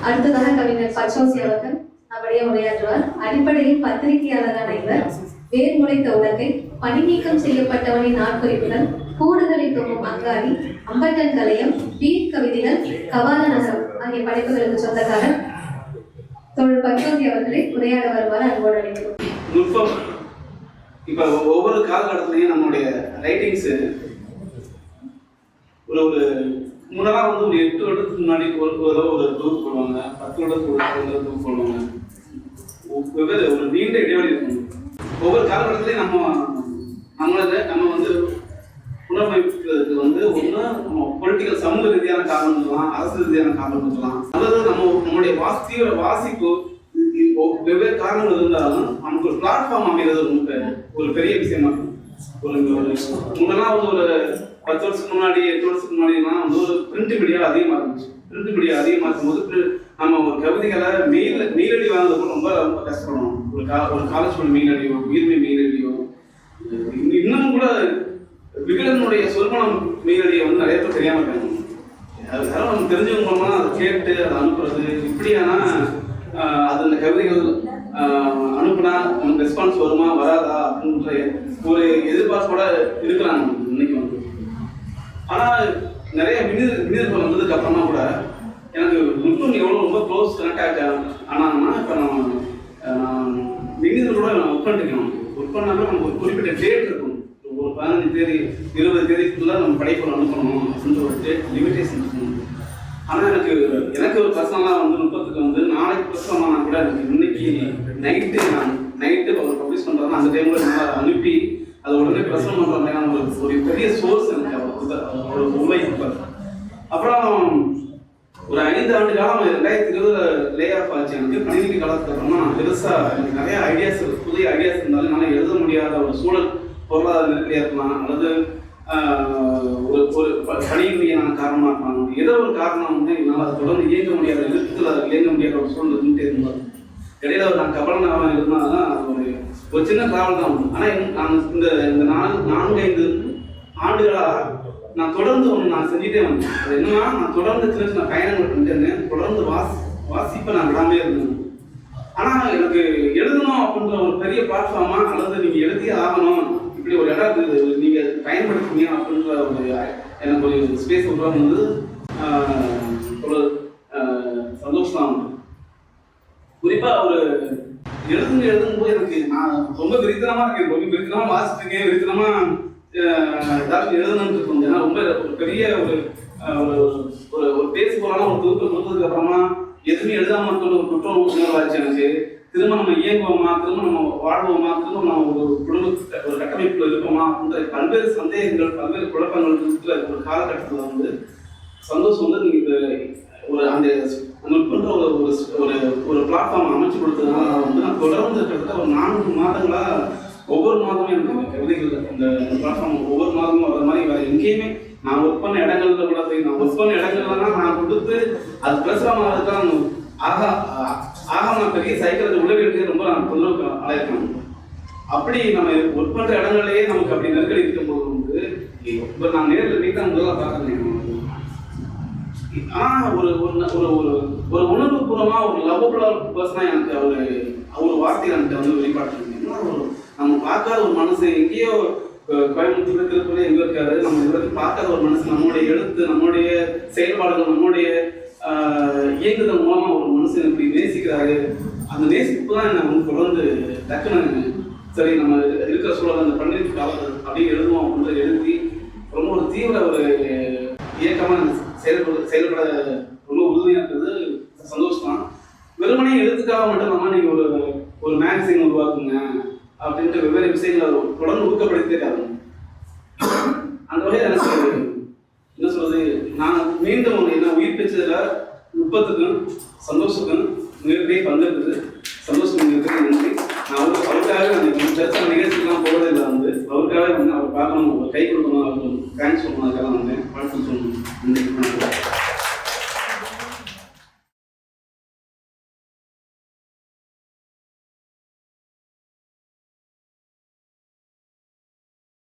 அடுத்ததாக கவிஞர் பச்சோசி அவர்கள் நம்முடைய உரையாற்றுவார். அடிப்படையில் பத்திரிகையாளரான இவர் வேர்முளைத்த உலகை பணிநீக்கம் செய்யப்பட்டவனின் நாட்குறிப்புடன் கூடுதலில் தொங்கும் அங்காடி அம்பட்டன் கலையம் வீர் கவிதைகள் கவால நகரம் ஆகிய படைப்புகளுக்கு சொந்தக்காரர் தொழில் பச்சோசி அவர்களை உரையாட வருமாறு அன்போடு அழைக்கிறோம். நுட்பம். இப்போ ஒவ்வொரு காலகட்டத்திலையும் நம்மளுடைய ரைட்டிங்ஸு ஒரு ஒரு முன்னெல்லாம் வந்து ஒரு எட்டு வருடத்துக்கு முன்னாடி ஒரு ஒரு டூர் போடுவாங்க. பத்து வருடத்துக்கு ஒரு டூர் போடுவாங்க. வெவ்வேறு ஒரு நீண்ட இடைவெளி இருக்கும். ஒவ்வொரு காலகட்டத்திலையும் நம்ம நம்மள நம்ம வந்து புனரமைப்புக்கு வந்து ஒன்று நம்ம பொலிட்டிக்கல் சமூக ரீதியான காரணம் இருக்கலாம் அரசு ரீதியான காரணம் இருக்கலாம். அல்லது நம்ம நம்மளுடைய வாசியோட வாசிப்பு இப்போ வெவ்வேறு காரணங்கள் இருந்தாலும் நமக்கு ஒரு பிளாட்ஃபார்ம் அமைகிறது ரொம்ப ஒரு பெரிய விஷயமா இருக்கும். ஒரு முன்னெல்லாம் வந்து ஒரு பத்து வருஷத்துக்கு முன்னாடி எட்டு வருஷத்துக்கு முன்னாடிலாம் வந்து ஒரு பிரிண்ட் மீடியா அதிகமாக இருந்துச்சு. பிரிண்ட் மீடியா அதிகமாக இருக்கும்போது நம்ம ஒரு கவிதைகளை மெயில் மெயில் அடி வாங்குறது ரொம்ப ரொம்ப கஷ்டப்படணும். ஒரு கா ஒரு காலேஜ் பண்ண மெயில் அடியோ உயிர்மை மெயில் அடியோ இன்னும் இன்னும் கூட விகடனுடைய சொற்மணம் மெயில் அடியை வந்து நிறைய பேர் தெரியாமல் இருக்காங்க. அதனால நம்ம தெரிஞ்சவங்க மூலமாக அதை கேட்டு அதை அனுப்புறது இப்படியானா அது அந்த கவிதைகள் அனுப்புனா நமக்கு ரெஸ்பான்ஸ் வருமா வராதா அப்படின்ற ஒரு எதிர்பார்ப்போட இருக்கிறாங்க இன்னைக்கு வந்து. ஆனால் நிறைய மினிதர் மினிதர்கள் வந்ததுக்கு அப்புறமா கூட எனக்கு முன்னும் எவ்வளோ ரொம்ப க்ளோஸ் கனெக்ட் ஆகிட்டேன் ஆனாங்கன்னா இப்போ நான் நான் மினிதர்களோட நான் ஒர்க் பண்ணிருக்கேன் ஒர்க் பண்ணாமல் நமக்கு ஒரு குறிப்பிட்ட டேட் இருக்கும். ஒரு பதினஞ்சு தேதி இருபது தேதிக்குள்ளே நம்ம படைப்புகள் அனுப்பணும் அப்படின்ற ஒரு டேட் லிமிடேஷன் இருக்கும். ஆனால் எனக்கு எனக்கு ஒரு பர்சனலாக வந்து நுட்பத்துக்கு வந்து நாளைக்கு பிரசவமான கூட இன்னைக்கு நைட்டு நான் நைட்டு அவங்க பப்ளிஷ் பண்ணுறாங்க அந்த டைமில் நல்லா அனுப்பி அதை உடனே பிரசவம் பண்ணுற அவங்களுக்கு ஒரு ஒரு பெரிய சோர்ஸ் எனக்கு அவர் உண்மை அப்புறம் ஒரு ஐந்து ஆண்டு காலம் ரெண்டாயிரத்தி இருபதுல லே ஆஃப் ஆச்சு. எனக்கு பன்னிரெண்டு காலத்துக்கு அப்புறமா நான் எனக்கு நிறைய ஐடியாஸ் புதிய ஐடியாஸ் இருந்தாலும் என்னால் எழுத முடியாத ஒரு சூழல் பொருளாதார நெருக்கடியாக இருக்கலாம் அல்லது ஒரு ஒரு பணியின்மையான காரணமாக இருக்கலாம். ஏதோ ஒரு காரணம் வந்து என்னால் அதை தொடர்ந்து இடையில ஒரு நான் கபலனாக இருந்தால் அது ஒரு ஒரு சின்ன டிராவல் தான். ஆனால் நான் இந்த இந்த நான்கு நான்கு ஐந்து ஆண்டுகளாக நான் தொடர்ந்து ஒன்று நான் செஞ்சுட்டே வந்தேன். அது என்னன்னா நான் தொடர்ந்து சின்ன சின்ன பயணங்கள் பண்ணிட்டு இருந்தேன் தொடர்ந்து வாசி வாசிப்பை நான் விடாமே இருந்தேன். ஆனால் எனக்கு எழுதணும் அப்படின்ற ஒரு பெரிய பிளாட்ஃபார்மா அல்லது நீங்கள் எழுதியே ஆகணும். இப்படி ஒரு இடம் இருக்குது. நீங்கள் பயன்படுத்துங்க அப்படின்ற ஒரு எனக்கு ஒரு ஸ்பேஸ் உருவாகும்போது ஒரு சந்தோஷம் தான் குறிப்பா ஒரு எழுதுங்க எழுதும் போது எனக்கு நான் ரொம்ப விரித்தனமா இருக்கேன் ரொம்ப விரித்தனமா வாசிட்டு இருக்கேன். விரித்தனமா ஏதாச்சும் எழுதணும்னு இருக்கும். ஏன்னா ரொம்ப ஒரு பெரிய ஒரு ஒரு ஒரு ஒரு பேசி ஒரு தொகுப்பு கொடுத்ததுக்கு அப்புறமா எதுவுமே எழுதாம இருக்கிற ஒரு குற்றம் உணர்வாச்சு எனக்கு. திரும்ப நம்ம இயங்குவோமா? திரும்ப நம்ம வாழ்வோமா? திரும்ப நம்ம ஒரு குடும்ப ஒரு கட்டமைப்புல இருப்போமா? அப்படின்ற பல்வேறு சந்தேகங்கள் பல்வேறு குழப்பங்கள் இருக்கிற ஒரு காலகட்டத்தில் வந்து சந்தோஷம் வந்து நீங்க ஒரு அந்த நுட்பன்ற ஒரு ஒரு ஒரு ஒரு பிளாட்ஃபார்ம் அமைச்சு கொடுத்ததுனால வந்து நான் தொடர்ந்து கிட்டத்தட்ட ஒரு நான்கு மாதங்களா ஒவ்வொரு மாதமும் எனக்கு கவிதைகள் இந்த பிளாட்ஃபார்ம் ஒவ்வொரு மாதமும் வர மாதிரி வேற எங்கேயுமே நான் ஒர்க் பண்ண இடங்கள்ல கூட சரி நான் ஒர்க் பண்ண இடங்கள்லாம் நான் கொடுத்து அது பிரசுரம் அதுதான் ஆகா ஆகா நான் பெரிய சைக்கிள் உள்ள ரொம்ப நான் தொந்தரவு அழைக்கிறேன் அப்படி நம்ம ஒர்க் பண்ற இடங்கள்லயே நமக்கு அப்படி நெருக்கடி இருக்கும்போது வந்து இப்போ நான் நேரில் மீட் தான் முதல்ல பார்க்குறேன். ஆனால் ஒரு ஒரு ஒரு ஒரு உணர்வு பூர்வமா ஒரு லவ்வபுளா பர்சனாக எனக்கு அவர் அவர் வார்த்தையில் எனக்கு வந்து வெளிப்பாட்டு ஒரு நம்ம பார்க்காத ஒரு மனசு எங்கேயோ கோயம்புத்தூர் திருப்பூர் எங்கே இருக்காது நம்ம இவருக்கு பார்க்காத ஒரு மனசு நம்மளுடைய எழுத்து நம்மளுடைய செயல்பாடுகள் நம்மளுடைய இயங்குதல் மூலமாக ஒரு மனுஷன் இப்படி நேசிக்கிறாரு. அந்த நேசிப்பு தான் என்னை வந்து தொடர்ந்து டக்குன்னு சரி நம்ம இருக்கிற சூழல் அந்த பண்டிகை காலத்தில் அப்படியே எழுதுவோம் அப்படின்னு எழுதி ரொம்ப ஒரு தீவிர ஒரு இயக்கமாக செயல்பட செயல்பட ரொம்ப உறுதியாக இருக்கிறது சந்தோஷம் தான் வெறுமனே எழுத்துக்காக மட்டும் இல்லாமல் நீங்கள் ஒரு ஒரு மேகசின் உருவாக்குங்க அப்படின்ட்டு வெவ்வேறு விஷயங்களை தொடர்ந்து ஊக்கப்படுத்தே காரணம் அந்த வகையில் எனக்கு என்ன சொல்றது? நான் மீண்டும் ஒன்று என்ன உயிர் பெற்றதில் நுட்பத்துக்கும் சந்தோஷத்துக்கும் மிகப்பெரிய பங்கு சந்தோஷம் மிகப்பெரிய நன்றி. நான் வந்து அவருக்காக அந்த பெருசான நிகழ்ச்சிக்கெல்லாம் போகிறதே இல்லை வந்து. அவருக்காக வந்து அவர் பார்க்கணும் அவர் கை கொடுக்கணும் அவருக்கு தேங்க்ஸ் சொல்லணும் அதுக்காக வந்தேன் வாழ்த்து சொல்லணும். நன்றி.